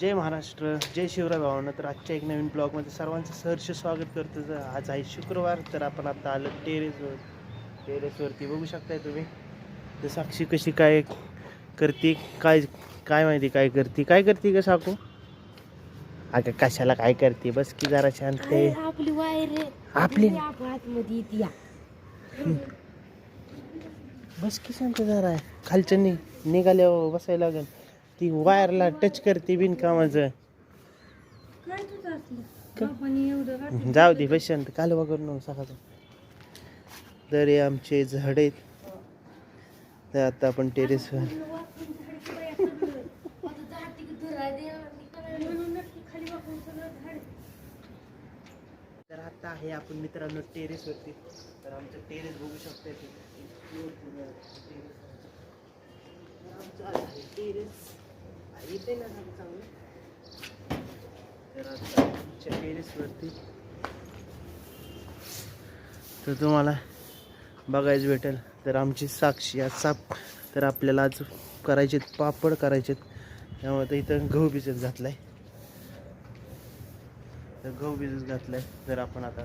जय महाराष्ट्र जय शिवराय भावांना. तर आजच्या एक नवीन ब्लॉगमध्ये सर्वांचं सहर्ष स्वागत करतो. तर आज आहे शुक्रवार तर आपण आता आलो टेरेसवर. टेरेसवरती बघू शकताय तुम्ही. तर साक्षी कशी काय करते काय काय माहिती काय करते? काय करते का साकू? अगं कशाला काय करते? बस की जरा शांत आपली वायर. आपली? ती आतमध्ये येते या. बस की शांत जरा. खालच्या नि निघाल्यावर बसायला लागेल. ती वायरला टच करते बिनकामाचं. जाऊ दे बस शांत. कालवा करू नको सकाळचं. तर आमचे झाड आहेत. तर आता आपण टेरेसवर वाकून झाड पाय सगळं. आता झाड तिकडे धरायला दे आणि करायला म्हणून नक्की खाली वाकून सगळं झाड. तर आता आहे आपण मित्रांनो टेरेसवरती तर आमचं टेरेस बघू शकता टेरेस इथे ना चांगलं. तर आता आमच्या टेरेसवरती तर तुम्हाला बघायचं भेटेल तर आमची साक्षी आज साप तर आपल्याला आज करायचे पापड करायचे त्यामुळे तर इथं गहू भिजत आहे तर गहू भिजत घातलाय तर आपण आता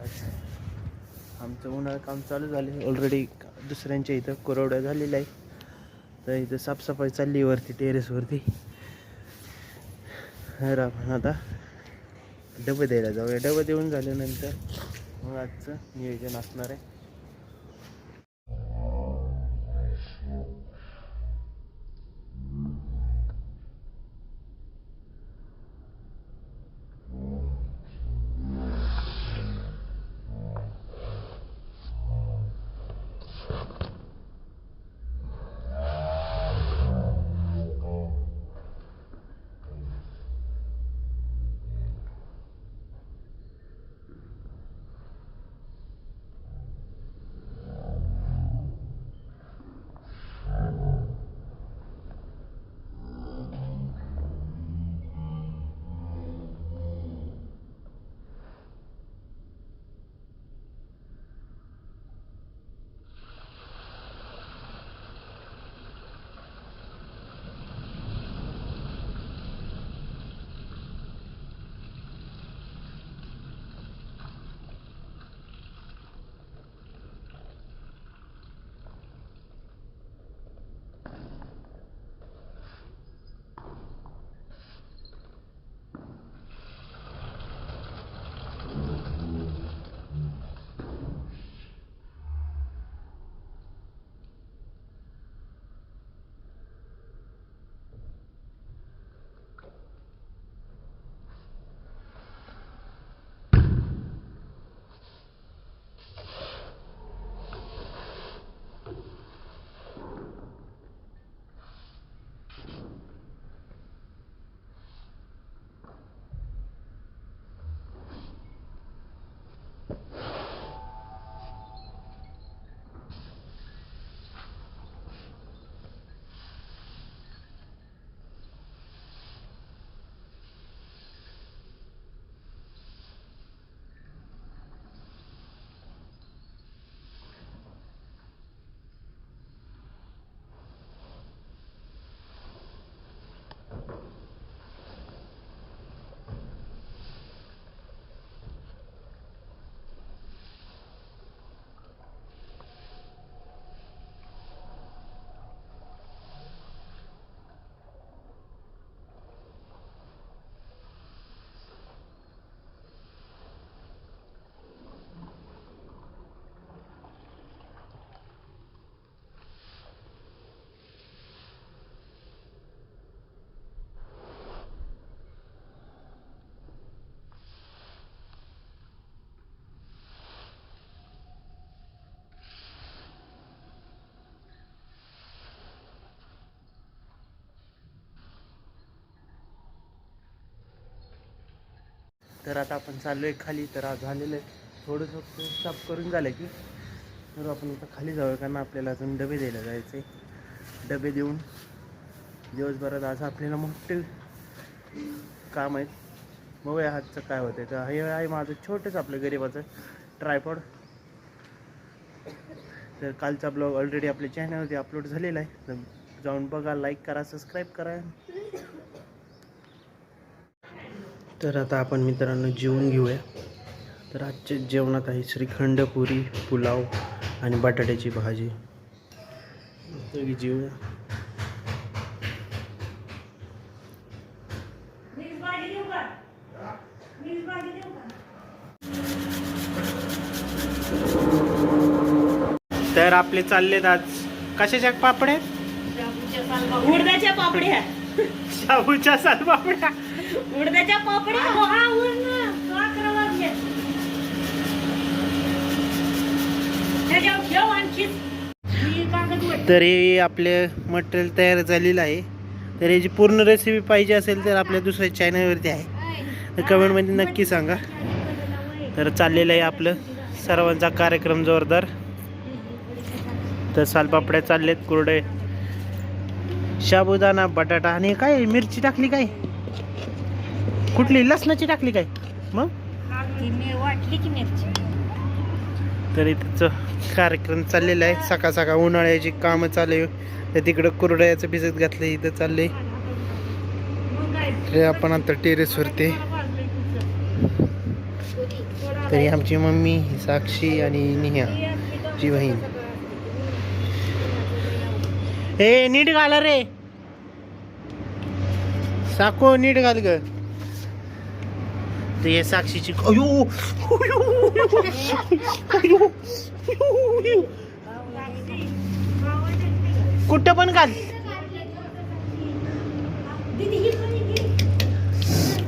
आमचं उन्हाळं काम चालू झाले ऑलरेडी दुसऱ्यांच्या इथं कोरवड्या झालेल्या आहे तर इथं साफसफाई चालली वरती टेरेसवरती तर आपण आता डबं द्यायला जाऊया. डबं देऊन झाल्यानंतर मग आजचं नियोजन असणार आहे. तर आता आपण चाललो आहे खाली तर आज झालेलं आहे. थोडंसं साफ करून झालं की. तर आपण आता खाली जाऊया कारण आपल्याला अजून डबे द्यायला जायचे डबे देऊन दिवसभरात आज आपल्याला मोठे काम आहेत. बघूया हातचं काय होतं तर हे आहे माझं छोटंच आपलं गरिबाचं ट्रायपॉड तर कालचा ब्लॉग ऑलरेडी आपल्या चॅनलवरती अपलोड झालेला आहे. तर जाऊन बघा लाईक करा सबस्क्राईब करा. तर आता आपण मित्रांनो जेवून घेऊया. तर आजच्या जेवणात आहे श्रीखंड पुरी पुलाव आणि बटाट्याची भाजी. तर जेवूया. तर आपले चाललेत आज. कशाच्या पापड्या? उडदाच्या पापड्या. शाहूच्या साल पापड्या उडदाच्या हो, त्याच्यावर ठेव आणखी. कागद वर. तर हे आपले मटेरियल तयार झालेलं आहे. तर याची पूर्ण रेसिपी पाहिजे असेल तर आपल्या दुसऱ्या चॅनलवरती आहे. तर कमेंटमध्ये नक्की सांगा. तर चाललेलं आहे आपलं सर्वांचा कार्यक्रम जोरदार. तर सालपापड्या चाललेत कुरडे साबुदाणा बटाटा आणि काय मिरची टाकली काय? कुठली? लसणाची टाकली काय? मग? वाटली की मिरची. तर इथंच कार्यक्रम चाललेला आहे. सकाळ सकाळ उन्हाळ्याची कामं चालू आहे. तर तिकडं कुरड्याचं भिजत घातलं इथं काय तर आपण आता टेरेसवरती तरी आमची मम्मी साक्षी आणि निह्या ची बहीण. ए नीट घाला रे. साको नीट घाल ग. तर हे साक्षीची अयो! अयो, कुठं पण घाल.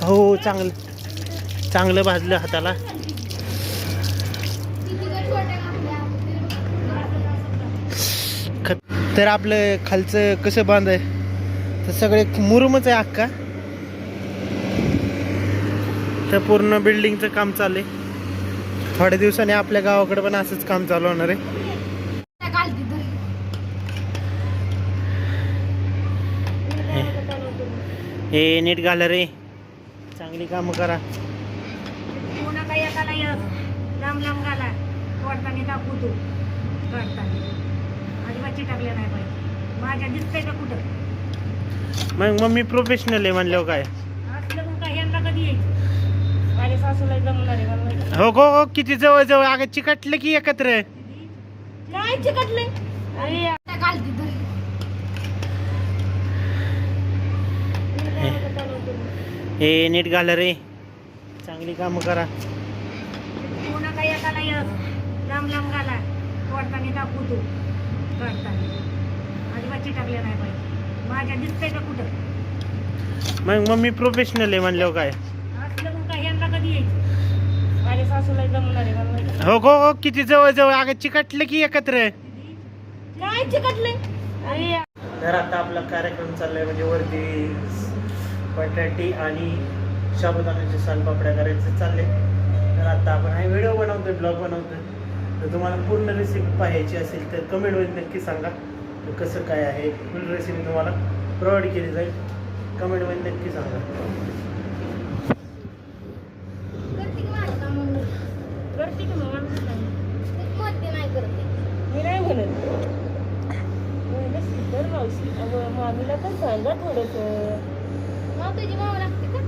हो चांगलं. चांगलं भाजलं हाताला. तर आपलं खालचं कसं बांध आहे? तर सगळे मुरुमच आहे अक्का तर पूर्ण बिल्डिंगचं काम चालू आहे. थोड्या दिवसांनी आपल्या गावाकडे पण असंच काम चालू होणार आहे. हे. नीट घाला रे. चांगली कामं करा. मग मम्मी प्रोफेशनल आहे म्हणल्यावर काय असलं मग काय यांना कधी यायचं माझ्या सासूला जमणार आहे मला माहिती. हो गो हो किती जवळ जवळ अगं चिकटलं की एकत्र? काय अरे हे नीट घाला रे. चांगली कामं करा. पुन्हा काही एकाला एक लांब लांब घाला. तोडताना दाखवू तू. काढताना अजिबात चिटाकल्या नाही पाहिजे माझ्या दिसतंय का कुठं? मग मम्मी प्रोफेशनल आहे म्हणल्यावर काय असलं मग काय यांना कधी यायचं माझ्या सासूला जमणार आहे मला. माहिती. हो गो हो किती जवळ जवळ अगं चिकटलं की एकत्र. काय चिकटलंय अरे तर आता आपला कार्यक्रम चाललाय म्हणजे वरती बटाटी आणि साबुदाण्याचे सालपापड्या करायचे चालले. तर आता आपण हा व्हिडिओ बनवतोय ब्लॉग बनवतोय. तर तुम्हाला पूर्ण रेसिपी पाहायची असेल तर कमेंटमध्ये नक्की सांगा. तर कसं काय आहे फुल रेसिपी तुम्हाला प्रोव्हाइड केली जाईल. कमेंटमध्ये नक्की सांगा करते की मग माणूस नाही. नाही करते मी नाही म्हणत म्हणलं, शीतल मावशी मामीला पण सांगा थोडस. मग तुझी मामा लागते का.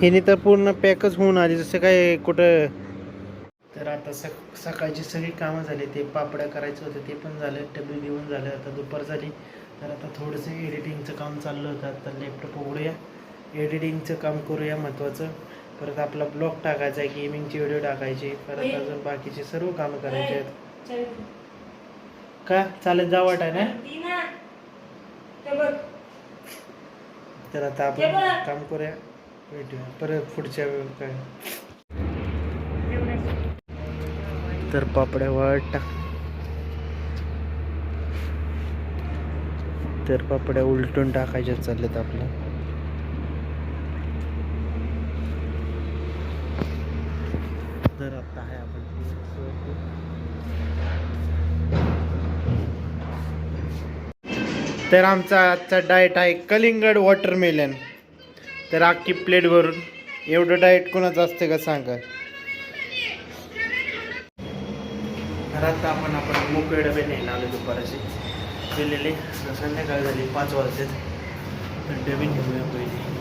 हिने तर पूर्ण पॅकच होऊन आली जसं काय कुठं. तर आता सक सकाळची सगळी कामं झाली ते पापड्या करायचं होतं ते पण झालं डबे घेऊन झालं आता दुपार झाली. तर आता थोडंसं एडिटिंगचं काम चाललं होतं आता लॅपटॉप उघडूया. एडिटिंगचं काम करूया महत्त्वाचं परत आपला ब्लॉग टाकायचा आहे गेमिंगचे व्हिडिओ टाकायचे परत अजून बाकीचे सर्व कामं करायचे आहेत. का? चालेल जा वाट आहे ना तर आता आपण काम करूया. भेटूया. परत पुढच्या वेळ काय? तर पापड्या वाट टाक. तर पापड्या उलटून टाकायच्या चालल्यात आपल्या. तर आमचा आजचा डाएट आहे कलिंगड वॉटरमेलन तर अख्खी प्लेट भरून एवढं डाएट कोणाचं असतं का सांगा? तर आता आपण आपण मोकळे डबे नाही आलो दुपारचे. केलेले संध्याकाळ झाली पाच वाजेत तर डबे घेऊया पहिली.